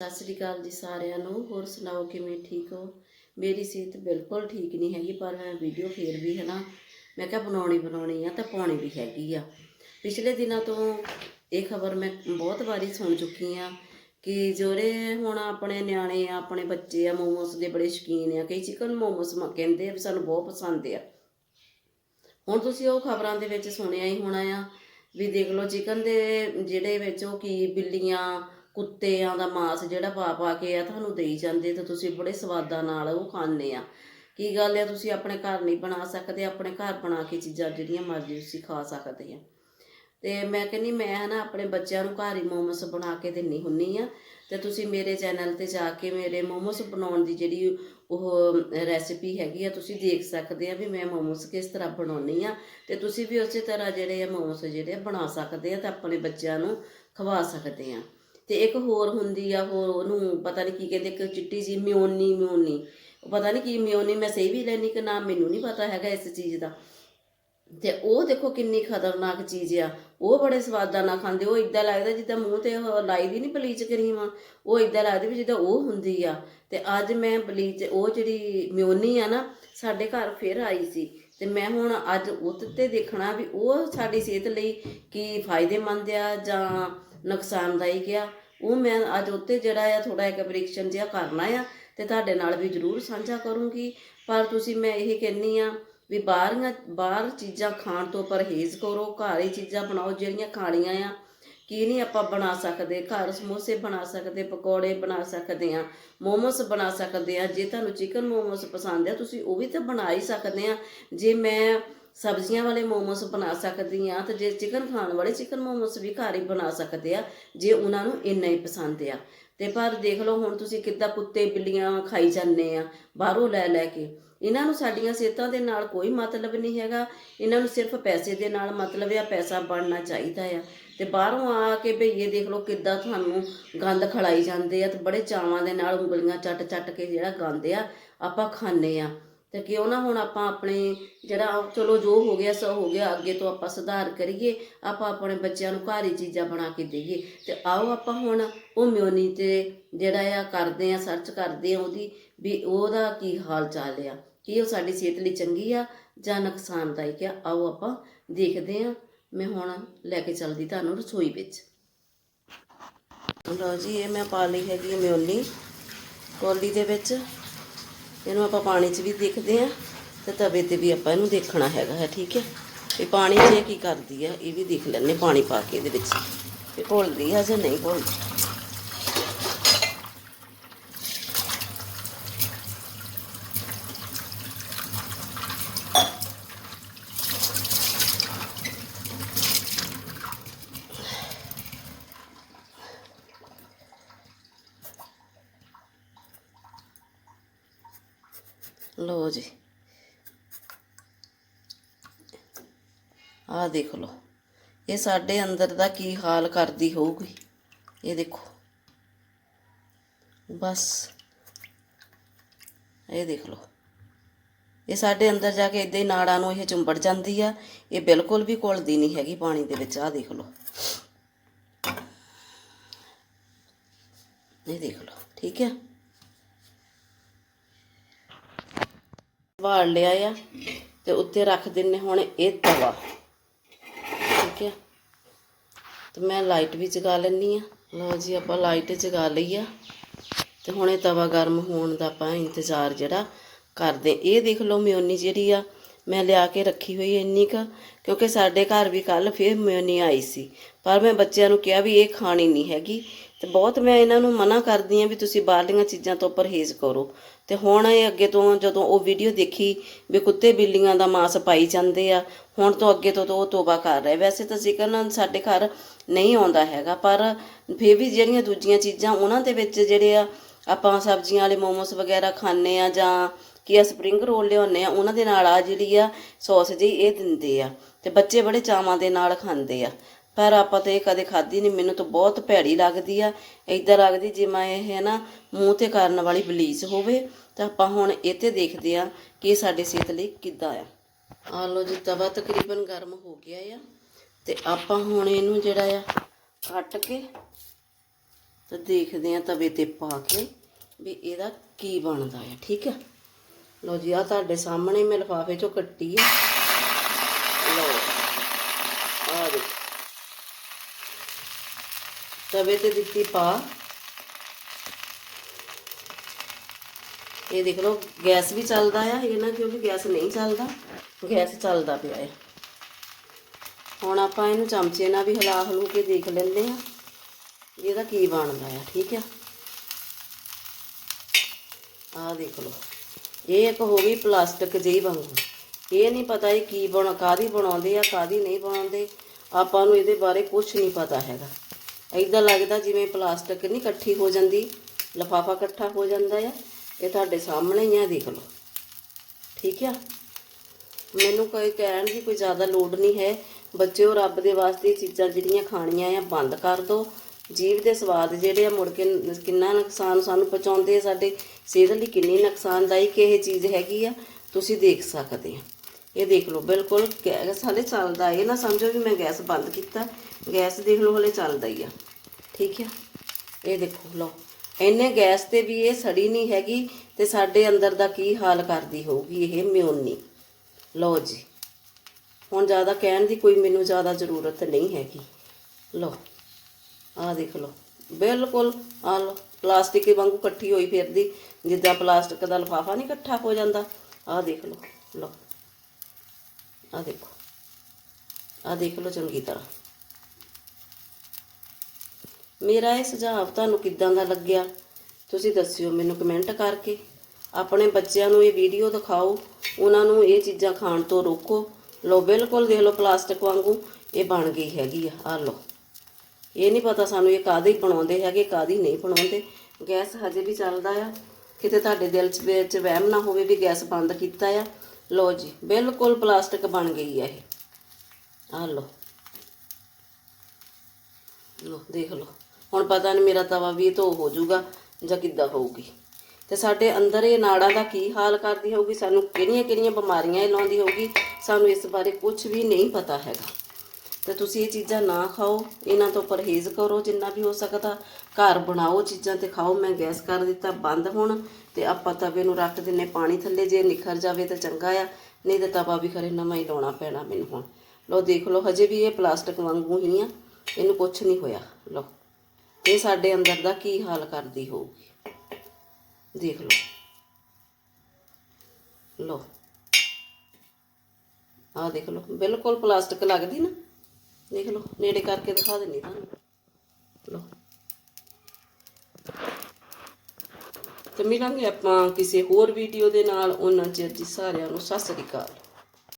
ਸਤਿ ਸ੍ਰੀ ਅਕਾਲ ਜੀ ਸਾਰਿਆਂ ਨੂੰ, ਹੋਰ ਸੁਣਾਓ ਕਿਵੇਂ ਠੀਕ ਹੋ? ਮੇਰੀ ਸਿਹਤ ਬਿਲਕੁਲ ਠੀਕ ਨਹੀਂ ਹੈਗੀ, ਪਰ ਮੈਂ ਵੀਡੀਓ ਫੇਰ ਵੀ ਹੈ ਨਾ ਮੈਂ ਕਿਹਾ ਬਣਾਉਣੀ ਬਣਾਉਣੀ ਆ, ਤਾਂ ਪਾਉਣੀ ਵੀ ਹੈਗੀ ਆ। ਪਿਛਲੇ ਦਿਨਾਂ ਤੋਂ ਇਹ ਖਬਰ ਮੈਂ ਬਹੁਤ ਵਾਰੀ ਸੁਣ ਚੁੱਕੀ ਆ ਕਿ ਜਿਹੜੇ ਹੁਣ ਆਪਣੇ ਨਿਆਣੇ ਆ, ਆਪਣੇ ਬੱਚੇ ਆ, ਮੋਮੋਸ ਦੇ ਬੜੇ ਸ਼ੌਕੀਨ ਆ, ਕਈ ਚਿਕਨ ਮੋਮੋਸ ਮ ਕਹਿੰਦੇ ਆ ਸਾਨੂੰ ਬਹੁਤ ਪਸੰਦ ਆ। ਹੁਣ ਤੁਸੀਂ ਉਹ ਖਬਰਾਂ ਦੇ ਵਿੱਚ ਸੁਣਿਆ ਹੀ ਹੋਣਾ ਆ ਵੀ ਦੇਖ ਲਓ ਚਿਕਨ ਦੇ ਜਿਹੜੇ ਵਿੱਚ ਉਹ ਕੀ ਬਿੱਲੀਆਂ ਕੁੱਤਿਆਂ ਦਾ ਮਾਸ ਜਿਹੜਾ ਪਾ ਪਾ ਕੇ ਆ ਤੁਹਾਨੂੰ ਦੇਈ ਜਾਂਦੇ ਤੇ ਤੁਸੀਂ ਬੜੇ ਸਵਾਦਾਂ ਨਾਲ ਉਹ ਖਾਂਦੇ ਆ। ਕੀ ਗੱਲ ਆ, ਤੁਸੀਂ ਆਪਣੇ ਘਰ ਨਹੀਂ ਬਣਾ ਸਕਦੇ, ਆਪਣੇ ਘਰ ਬਣਾ ਕੇ ਚੀਜ਼ਾਂ ਜਿਹੜੀਆਂ ਮਰਜ਼ੀ ਤੁਸੀਂ ਖਾ ਸਕਦੇ ਆ। ਤੇ ਮੈਂ ਕਹਿੰਨੀ ਮੈਂ ਨਾ ਆਪਣੇ ਬੱਚਿਆਂ ਨੂੰ ਘਰ ਹੀ ਮੋਮੋਸ ਬਣਾ ਕੇ ਦਿੰਨੀ ਹੁੰਨੀ ਆ ਤੇ ਤੁਸੀਂ ਮੇਰੇ ਚੈਨਲ ਤੇ ਜਾ ਕੇ ਮੇਰੇ ਮੋਮੋਸ ਬਣਾਉਣ ਦੀ ਜਿਹੜੀ ਉਹ ਰੈਸਿਪੀ ਹੈਗੀ ਆ, ਤੁਸੀਂ ਦੇਖ ਸਕਦੇ ਆ ਵੀ ਮੈਂ ਮੋਮੋਸ ਕਿਸ ਤਰ੍ਹਾਂ ਬਣਾਉਣੀ ਆ ਤੇ ਤੁਸੀਂ ਵੀ ਉਸੇ ਤਰ੍ਹਾਂ ਜਿਹੜੇ ਆ ਮੋਮੋਸ ਜਿਹੜੇ ਆ ਬਣਾ ਸਕਦੇ ਆ ਤੇ ਆਪਣੇ ਬੱਚਿਆਂ ਨੂੰ ਖਵਾ ਸਕਦੇ ਆ। ਤੇ ਇੱਕ ਹੋਰ ਹੁੰਦੀ ਆ, ਹੋਰ ਉਹਨੂੰ ਪਤਾ ਨਹੀਂ ਕੀ ਕਹਿੰਦੇ, ਇੱਕ ਚਿੱਟੀ ਜੀ ਮਿਓਨੀ ਮਿਓਨੀ ਪਤਾ ਨਹੀਂ ਕੀ ਮਿਓਨੀ ਮੈਂ ਸਹੀ ਵੀ ਲੈਣੀ ਕਿ ਨਾ, ਮੈਨੂੰ ਨਹੀਂ ਪਤਾ ਹੈਗਾ ਇਸ ਚੀਜ਼ ਦਾ। ਤੇ ਉਹ ਦੇਖੋ ਕਿੰਨੀ ਖਤਰਨਾਕ ਚੀਜ਼ ਆ। ਉਹ ਬੜੇ ਸਵਾਦਾਂ ਨਾਲ ਖਾਂਦੇ, ਉਹ ਇਦਾਂ ਲੱਗਦਾ ਜਿੱਦਾਂ ਮੂੰਹ ਤੇ ਉਹ ਲਾਈ ਦੀ ਨਹੀਂ ਬਲੀਚ ਕਰੀਮ, ਉਹ ਇਦਾਂ ਲੱਗਦੀ ਵੀ ਜਿੱਦਾਂ ਉਹ ਹੁੰਦੀ ਆ। ਤੇ ਅੱਜ ਮੈਂ ਬਲੀਚ, ਉਹ ਜਿਹੜੀ ਮਿਓਨੀ ਆ ਨਾ, ਸਾਡੇ ਘਰ ਫਿਰ ਆਈ ਸੀ। ਤੇ ਮੈਂ ਹੁਣ ਅੱਜ ਉਹ ਤੇ ਦੇਖਣਾ ਵੀ ਉਹ ਸਾਡੀ ਸਿਹਤ ਲਈ ਕੀ ਫਾਇਦੇਮੰਦ ਆ ਜਾਂ ਨੁਕਸਾਨਦਾਇਕ ਆ ਉਹ ਮੈਂ ਅੱਜ ਉੱਤੇ ਜਿਹੜਾ ਆ ਥੋੜਾ ਇੱਕ ਪ੍ਰੀਕਸ਼ਨ ਜਿਹਾ ਕਰਨਾ ਆ ਤੇ ਤੁਹਾਡੇ ਨਾਲ ਵੀ ਜ਼ਰੂਰ ਸਾਂਝਾ ਕਰੂੰਗੀ। ਪਰ ਤੁਸੀਂ ਮੈਂ ਇਹ ਕਹਿੰਨੀ ਆ ਵੀ ਬਾਹਰੀਆਂ, ਬਾਹਰ ਚੀਜ਼ਾਂ ਖਾਣ ਤੋਂ ਪਰਹੇਜ਼ ਕਰੋ, ਘਰ ਹੀ ਚੀਜ਼ਾਂ ਬਣਾਓ ਜਿਹੜੀਆਂ ਖਾਣੀਆਂ ਆ। ਕੀ ਨਹੀਂ ਆਪਾਂ ਬਣਾ ਸਕਦੇ, ਘਰ ਸਮੋਸੇ ਬਣਾ ਸਕਦੇ, ਪਕੌੜੇ ਬਣਾ ਸਕਦੇ ਆ ਮੋਮੋਸ ਬਣਾ ਸਕਦੇ ਆ ਜੇ ਤੁਹਾਨੂੰ ਚਿਕਨ ਮੋਮੋਸ ਪਸੰਦ ਆ, ਤੁਸੀਂ ਉਹ ਵੀ ਤਾਂ ਬਣਾ ਹੀ ਸਕਦੇ ਆ ਜੇ ਮੈਂ ਸਬਜ਼ੀਆਂ ਵਾਲੇ ਮੋਮੋਸ ਬਣਾ ਸਕਦੀ ਆ ਤੇ ਜੇ ਚਿਕਨ ਖਾਣ ਵਾਲੇ ਚਿਕਨ ਮੋਮੋਸ ਵੀ ਘਰ ਹੀ ਬਣਾ ਸਕਦੇ ਆ, ਜੇ ਉਹਨਾਂ ਨੂੰ ਇੰਨਾ ਹੀ ਪਸੰਦ ਆ। ਤੇ ਪਰ ਦੇਖ ਲਓ ਹੁਣ ਤੁਸੀਂ ਕਿੱਦਾਂ ਕੁੱਤੇ ਬਿੱਲੀਆਂ ਖਾਈ ਜਾਂਦੇ ਆ, ਬਾਹਰੋਂ ਲੈ ਲੈ ਕੇ। ਇਹਨਾਂ ਨੂੰ ਸਾਡੀਆਂ ਸਿਹਤਾਂ ਦੇ ਨਾਲ ਕੋਈ ਮਤਲਬ ਨਹੀਂ ਹੈਗਾ। ਇਹਨਾਂ ਨੂੰ ਸਿਰਫ ਪੈਸੇ ਦੇ ਨਾਲ ਮਤਲਬ ਆ, ਪੈਸਾ ਬਣਨਾ ਚਾਹੀਦਾ ਆ। ਤੇ ਬਾਹਰੋਂ ਆ ਕੇ ਭਈਏ ਦੇਖ ਲਓ ਕਿੱਦਾਂ ਤੁਹਾਨੂੰ ਗੰਦ ਖਲਾਈ ਜਾਂਦੇ ਆ ਤੇ ਬੜੇ ਚਾਵਾਂ ਦੇ ਨਾਲ ਉਂਗਲੀਆਂ ਚੱਟ ਚੱਟ ਕੇ ਜਿਹੜਾ ਗੰਦ ਆ, ਆਪਾਂ ਖਾਂਦੇ ਆ। ਤੇ ਕਿਉਂ ਨਾ ਹੁਣ ਆਪਾਂ ਆਪਣੇ ਜਿਹੜਾ ਚਲੋ ਜੋ ਹੋ ਗਿਆ ਸੋ ਹੋ ਗਿਆ, ਅੱਗੇ ਤੋਂ ਆਪਾਂ ਸੁਧਾਰ ਕਰੀਏ, ਆਪਾਂ ਆਪਣੇ ਬੱਚਿਆਂ ਨੂੰ ਘਰ ਹੀ ਚੀਜ਼ਾਂ ਬਣਾ ਕੇ ਦਈਏ। ਤੇ ਆਓ ਆਪਾਂ ਹੁਣ ਉਹ ਮਿਓਨੀ ਤੇ ਜਿਹੜਾ ਆ ਕਰਦੇ ਆ ਸਰਚ ਕਰਦੇ ਆ ਉਹਦੀ, ਵੀ ਉਹਦਾ ਕੀ ਹਾਲ ਚਾਲ ਆ, ਕੀ ਉਹ ਸਾਡੀ ਸਿਹਤ ਲਈ ਚੰਗੀ ਆ ਜਾਂ ਨੁਕਸਾਨਦਾਇਕ ਆ। ਆਓ ਆਪਾਂ ਦੇਖਦੇ ਆ, ਮੈਂ ਹੁਣ ਲੈ ਕੇ ਚੱਲਦੀ ਤੁਹਾਨੂੰ ਰਸੋਈ ਵਿੱਚ। ਲਓ ਜੀ, ਇਹ ਮੈਂ ਪਾ ਲਈ ਹੈਗੀ ਮਿਓਨੀ ਕੋਲੀ ਦੇ ਵਿੱਚ। ਇਹਨੂੰ ਆਪਾਂ ਪਾਣੀ 'ਚ ਵੀ ਦੇਖਦੇ ਆ ਤੇ ਤਵੇ ਤੇ ਵੀ ਆਪਾਂ ਇਹਨੂੰ ਦੇਖਣਾ ਹੈਗਾ ਹੈ, ਠੀਕ ਹੈ? ਇਹ ਪਾਣੀ 'ਚ ਇਹ ਕੀ ਕਰਦੀ ਆ ਇਹ ਵੀ ਦੇਖ ਲੈਣੇ ਪਾਣੀ ਪਾ ਕੇ ਇਹਦੇ ਵਿੱਚ। ਇਹ ਘੁਲਦੀ ਆ ਜਾਂ ਨਹੀਂ ਘੁਲਦੀ? ਲੋ ਜੀ। ਆਹ ਦੇਖ ਲਓ। ਇਹ ਸਾਡੇ ਅੰਦਰ ਦਾ ਕੀ ਹਾਲ ਕਰਦੀ ਹੋਊਗੀ? ਇਹ ਦੇਖੋ। ਬਸ। ਇਹ ਦੇਖ ਲਓ। ਇਹ ਸਾਡੇ ਅੰਦਰ ਜਾ ਕੇ ਇਦਾਂ ਹੀ ਨਾੜਾਂ ਨੂੰ ਇਹ ਚੁੰਬੜ ਜਾਂਦੀ ਆ। ਇਹ ਬਿਲਕੁਲ ਵੀ ਘੁਲਦੀ ਨਹੀਂ ਹੈਗੀ ਪਾਣੀ ਦੇ ਵਿੱਚ। ਆਹ ਦੇਖ ਲਓ। ਇਹ ਦੇਖ ਲਓ। ਠੀਕ ਹੈ ਵਾੜ ਲਿਆ ਆ ਤੇ ਉੱਤੇ ਰੱਖ ਦਿੰਨੇ ਹੁਣ ਇਹ ਤਵਾ। ਠੀਕ ਹੈ ਤੇ ਮੈਂ ਲਾਈਟ ਵੀ ਜਗਾ ਲੈਣੀ ਆ। ਲਓ ਜੀ, ਆਪਾਂ ਲਾਈਟ ਜਗਾ ਲਈ ਆ। ਤੇ ਹੁਣ ਇਹ ਤਵਾ ਗਰਮ ਹੋਣ ਦਾ ਆਪਾਂ ਇੰਤਜ਼ਾਰ ਜਿਹੜਾ ਕਰਦੇ। ਇਹ ਦੇਖ ਲਓ ਮਿਓਨੀ ਜਿਹੜੀ ਆ, ਮੈਂ ਲਿਆ ਕੇ ਰੱਖੀ ਹੋਈ ਇੰਨੀ ਕ, ਕਿਉਂਕਿ ਸਾਡੇ ਘਰ ਵੀ ਕੱਲ ਫੇਰ ਮਿਓਨੀ ਆਈ ਸੀ। ਪਰ ਮੈਂ ਬੱਚਿਆਂ ਨੂੰ ਕਿਹਾ ਵੀ ਇਹ ਖਾਣੀ ਨਹੀਂ ਹੈਗੀ। ਤੇ ਬਹੁਤ ਮੈਂ ਇਹਨਾਂ ਨੂੰ ਮਨਾ ਕਰਦੀ ਆ ਵੀ ਤੁਸੀਂ ਬਾਹਰਲੀਆਂ ਚੀਜ਼ਾਂ ਤੋਂ ਪਰਹੇਜ਼ ਕਰੋ। ਤੇ ਹੁਣ ਇਹ ਅੱਗੇ ਤੋਂ ਜਦੋਂ ਉਹ ਵੀਡੀਓ ਦੇਖੀ ਵੀ ਕੁੱਤੇ ਬਿੱਲੀਆਂ ਦਾ ਮਾਸ ਪਾਈ ਜਾਂਦੇ ਆ, ਹੁਣ ਤੋਂ ਅੱਗੇ ਤੋਂ ਤਾਂ ਉਹ ਤੋਬਾ ਕਰ ਰਿਹਾ। ਵੈਸੇ ਤਾਂ ਚਿਕਨ ਸਾਡੇ ਘਰ ਨਹੀਂ ਆਉਂਦਾ ਹੈਗਾ, ਪਰ ਫੇਰ ਵੀ ਜਿਹੜੀਆਂ ਦੂਜੀਆਂ ਚੀਜ਼ਾਂ ਉਹਨਾਂ ਦੇ ਵਿੱਚ ਜਿਹੜੇ ਆ, ਆਪਾਂ ਸਬਜ਼ੀਆਂ ਵਾਲੇ ਮੋਮੋਸ ਵਗੈਰਾ ਖਾਂਦੇ ਆ ਜਾਂ ਕੀ ਆ ਸਪਰਿੰਗ ਰੋਲ ਲਿਆਉਂਦੇ ਆ, ਉਹਨਾਂ ਦੇ ਨਾਲ ਆ ਜਿਹੜੀ ਆ ਸੌਸ ਜੀ ਇਹ ਦਿੰਦੇ ਆ। ਤੇ ਬੱਚੇ ਬੜੇ ਚਾਵਾਂ ਦੇ ਨਾਲ ਖਾਂਦੇ ਆ। ਪਰ ਆਪਾਂ ਤਾਂ ਇਹ ਕਦੇ ਖਾਧੀ ਨਹੀਂ ਮੈਨੂੰ ਤਾਂ ਬਹੁਤ ਭੈੜੀ ਲੱਗਦੀ ਆ। ਇਦਾਂ ਲੱਗਦੀ ਜਿਵੇਂ ਇਹ ਹੈ ਨਾ ਮੂੰਹ ਤੇ ਕਰਨ ਵਾਲੀ ਬਲੀਚ ਹੋਵੇ, ਤਾਂ ਆਪਾਂ ਹੁਣ ਇਹ ਤੇ ਦੇਖਦੇ ਆ ਕਿ ਇਹ ਸਾਡੇ ਸਿਹਤ ਲਈ ਕਿੱਦਾਂ ਆ। ਆ ਲੋ ਜੀ, ਤਵਾ ਤਕਰੀਬਨ ਗਰਮ ਹੋ ਗਿਆ ਆ। ਤੇ ਆਪਾਂ ਹੁਣ ਇਹਨੂੰ ਜਿਹੜਾ ਆ, ਕੱਟ ਕੇ ਤਾਂ ਦੇਖਦੇ ਆ ਤਵੇ ਤੇ ਪਾ ਕੇ ਵੀ ਇਹਦਾ ਕੀ ਬਣਦਾ ਆ, ਠੀਕ ਆ? ਲਓ ਜੀ ਆ ਤੁਹਾਡੇ ਸਾਹਮਣੇ ਮੈਂ ਲਿਫਾਫੇ ਚੋਂ ਕੱਟੀ ਆ। ਲਓ ਆ ਦੇਖੋ ਤਵੇ ਤੇ ਦਿੱਤੀ ਪਾ ਇਹ ਦੇਖ ਲਓ ਗੈਸ ਵੀ ਚੱਲਦਾ ਆ ਇਹ ਨਾ ਕਿਉਂਕਿ ਗੈਸ ਨਹੀਂ ਚੱਲਦਾ ਗੈਸ ਚੱਲਦਾ ਪਿਆ ਹੈ ਹੁਣ ਆਪਾਂ ਇਹਨੂੰ ਚਮਚੇ ਨਾਲ ਵੀ ਹਿਲਾ ਹਲੂ ਕੇ ਦੇਖ ਲੈਂਦੇ ਆ ਵੀ ਇਹਦਾ ਕੀ ਬਣਦਾ ਆ ਠੀਕ ਆ ਆਹ ਦੇਖ ਲਓ ਇਹ ਇੱਕ ਹੋ ਗਈ ਪਲਾਸਟਿਕ ਜਿਹੀ ਵਾਂਗੂ ਇਹ ਨਹੀਂ ਪਤਾ ਇਹ ਕੀ ਬਣ ਕਾਦੀ ਬਣਾਉਂਦੇ ਆ ਕਾਦੀ ਨਹੀਂ ਬਣਾਉਂਦੇ ਆਪਾਂ ਨੂੰ ਇਹਦੇ ਬਾਰੇ ਕੁਝ ਨਹੀਂ ਪਤਾ ਹੈਗਾ ਐਦਾਂ ਲੱਗਦਾ ਜਿਵੇਂ ਪਲਾਸਟਿਕ ਨਹੀਂ ਇਕੱਠੀ ਹੋ ਜਾਂਦੀ, ਲਫਾਫਾ ਇਕੱਠਾ ਹੋ ਜਾਂਦਾ ਆ, ਇਹ ਤੁਹਾਡੇ ਸਾਹਮਣੇ ਹੀ ਆ, ਦੇਖ ਲਓ। ਠੀਕ ਆ? ਮੈਨੂੰ ਕੋਈ ਕਹਿਣ ਦੀ ਕੋਈ ਜ਼ਿਆਦਾ ਲੋੜ ਨਹੀਂ ਹੈ। ਬੱਚਿਓ, ਰੱਬ ਦੇ ਵਾਸਤੇ ਚੀਜ਼ਾਂ ਜਿਹੜੀਆਂ ਖਾਣੀਆਂ ਆ, ਬੰਦ ਕਰ ਦਿਓ ਜੀਵ ਦੇ ਸਵਾਦ ਜਿਹੜੇ ਆ, ਮੁੜ ਕੇ ਕਿੰਨਾ ਨੁਕਸਾਨ ਸਾਨੂੰ ਪਹੁੰਚਾਉਂਦੇ ਆ, ਸਾਡੇ ਸਿਹਤ ਲਈ ਕਿੰਨੀ ਨੁਕਸਾਨਦਾਇਕ ਇਹ ਚੀਜ਼ ਹੈਗੀ ਆ, ਤੁਸੀਂ ਦੇਖ ਸਕਦੇ ਆ। ਇਹ ਦੇਖ ਲਓ, ਬਿਲਕੁਲ ਗੈਸ ਹਲੇ ਚੱਲਦਾ ਇਹ ਨਾ ਸਮਝੋ ਵੀ ਮੈਂ ਗੈਸ ਬੰਦ ਕੀਤਾ। ਗੈਸ ਦੇਖ ਲਓ, ਹਲੇ ਚੱਲਦਾ ਹੀ ਆ। ਠੀਕ ਆ? ਇਹ ਦੇਖੋ, ਲਓ। ਇੰਨੇ ਗੈਸ ਤੇ ਵੀ ਇਹ ਸੜੀ ਨਹੀਂ ਹੈਗੀ ਤੇ ਸਾਡੇ ਅੰਦਰ ਦਾ ਕੀ ਹਾਲ ਕਰਦੀ ਹੋਊਗੀ ਇਹ ਮਿਉਨੀ। ਲਓ ਜੀ। ਹੁਣ ਜ਼ਿਆਦਾ ਕਹਿਣ ਦੀ ਕੋਈ ਮੈਨੂੰ ਜ਼ਿਆਦਾ ਜ਼ਰੂਰਤ ਨਹੀਂ ਹੈਗੀ। ਲਓ। ਆਹ ਦੇਖ ਲਓ। ਬਿਲਕੁਲ ਆ ਲਓ। ਪਲਾਸਟਿਕ ਵਾਂਗੂ ਇਕੱਠੀ ਹੋਈ ਫਿਰਦੀ। ਜਿੱਦਾਂ ਪਲਾਸਟਿਕ ਦਾ ਲਿਫਾਫਾ ਨਹੀਂ ਇਕੱਠਾ ਹੋ ਜਾਂਦਾ। ਆਹ ਦੇਖ ਲਓ। ਲਓ। ਆਹ ਦੇਖੋ। ਆਹ ਦੇਖ ਲਓ ਚੰਗੀ ਤਰ੍ਹਾਂ। ਮੇਰਾ ਇਹ ਸੁਝਾਅ ਤੁਹਾਨੂੰ ਕਿੱਦਾਂ ਦਾ ਲੱਗਿਆ, ਤੁਸੀਂ ਦੱਸਿਓ ਮੈਨੂੰ ਕਮੈਂਟ ਕਰਕੇ। ਆਪਣੇ ਬੱਚਿਆਂ ਨੂੰ ਇਹ ਵੀਡੀਓ ਦਿਖਾਓ, ਉਹਨਾਂ ਨੂੰ ਇਹ ਚੀਜ਼ਾਂ ਖਾਣ ਤੋਂ ਰੋਕੋ। ਲੋ ਬਿਲਕੁਲ ਦੇਖ ਲਓ ਪਲਾਸਟਿਕ ਵਾਂਗੂ ਇਹ ਬਣ ਗਈ ਹੈਗੀ ਆ ਆ ਲਓ। ਇਹ ਨਹੀਂ ਪਤਾ ਸਾਨੂੰ ਇਹ ਕਾਹਦੇ ਹੀ ਬਣਾਉਂਦੇ ਹੈਗੇ, ਕਾਹਦੀ ਨਹੀਂ ਬਣਾਉਂਦੇ। ਗੈਸ ਹਜੇ ਵੀ ਚੱਲਦਾ ਆ। ਕਿਤੇ ਤੁਹਾਡੇ ਦਿਲ 'ਚ ਵਿੱਚ ਵਹਿਮ ਨਾ ਹੋਵੇ ਵੀ ਗੈਸ ਬੰਦ ਕੀਤਾ ਆ। ਲਓ ਜੀ, ਬਿਲਕੁਲ ਪਲਾਸਟਿਕ ਬਣ ਗਈ ਹੈ ਇਹ। ਆ ਲਓ। ਲੋ ਦੇਖ ਲਓ। ਹੁਣ ਪਤਾ ਨਹੀਂ ਮੇਰਾ ਤਵਾ ਵੀ ਧੋ ਹੋ ਜਾਊਗਾ ਜਾਂ ਕਿੱਦਾਂ ਹੋਊਗੀ। ਤੇ ਸਾਡੇ ਅੰਦਰ ਇਹ ਨਾੜਾਂ ਦਾ ਕੀ ਹਾਲ ਕਰਦੀ ਹੋਊਗੀ? ਸਾਨੂੰ ਕਿਹੜੀਆਂ ਕਿਹੜੀਆਂ ਬਿਮਾਰੀਆਂ ਇਹ ਲਾਉਂਦੀ ਹੋਊਗੀ? ਸਾਨੂੰ ਇਸ ਬਾਰੇ ਕੁਝ ਵੀ ਨਹੀਂ ਪਤਾ ਹੈਗਾ। ਤੇ ਤੁਸੀਂ ਇਹ ਚੀਜ਼ਾਂ ਨਾ ਖਾਓ, ਇਹਨਾਂ ਤੋਂ ਪਰਹੇਜ਼ ਕਰੋ ਜਿੰਨਾ ਵੀ ਹੋ ਸਕਦਾ। ਘਰ ਬਣਾਓ ਚੀਜ਼ਾਂ ਤੇ ਖਾਓ, ਮੈਂ ਗੈਸ ਕਰ ਦਿੱਤਾ, ਬੰਦ ਹੁਣ। ਤੇ ਆਪਾਂ ਤਵੇ ਨੂੰ ਰੱਖ ਦਿੰਨੇ ਪਾਣੀ ਥੱਲੇ, ਜੇ ਨਿਖਰ ਜਾਵੇ ਤਾਂ ਚੰਗਾ ਆ। ਨਹੀਂ ਤਾਂ ਤਵਾ ਵੀ ਖਰੇ ਨਵਾਂ ਹੀ ਲਾਉਣਾ ਪੈਣਾ ਮੈਨੂੰ ਹੁਣ। ਲਓ ਦੇਖ ਲਓ, ਹਜੇ ਵੀ ਇਹ ਪਲਾਸਟਿਕ ਵਾਂਗੂ ਹੀ ਆ, ਇਹਨੂੰ ਕੁਝ ਨਹੀਂ ਹੋਇਆ। ਲਓ, ਇਹ ਸਾਡੇ ਅੰਦਰ ਦਾ ਕੀ ਹਾਲ ਕਰਦੀ ਹੋਊਗੀ। ਦੇਖ ਲਓ। ਲਓ। ਆਹ ਦੇਖ ਲਓ, ਬਿਲਕੁਲ ਪਲਾਸਟਿਕ ਲੱਗਦੀ ਨਾ। ਦੇਖ ਲਓ, ਨੇੜੇ ਕਰਕੇ ਦਿਖਾ ਦਿੰਨੀ ਤੁਹਾਨੂੰ। ਲਓ। ਤੇ ਮਿਲਾਂਗੇ ਆਪਾਂ ਕਿਸੇ ਹੋਰ ਵੀਡੀਓ ਦੇ ਨਾਲ। ਉਹਨਾਂ ਚਿਰ ਜੀ ਸਾਰਿਆਂ ਨੂੰ ਸਤਿ ਸ੍ਰੀ ਅਕਾਲ।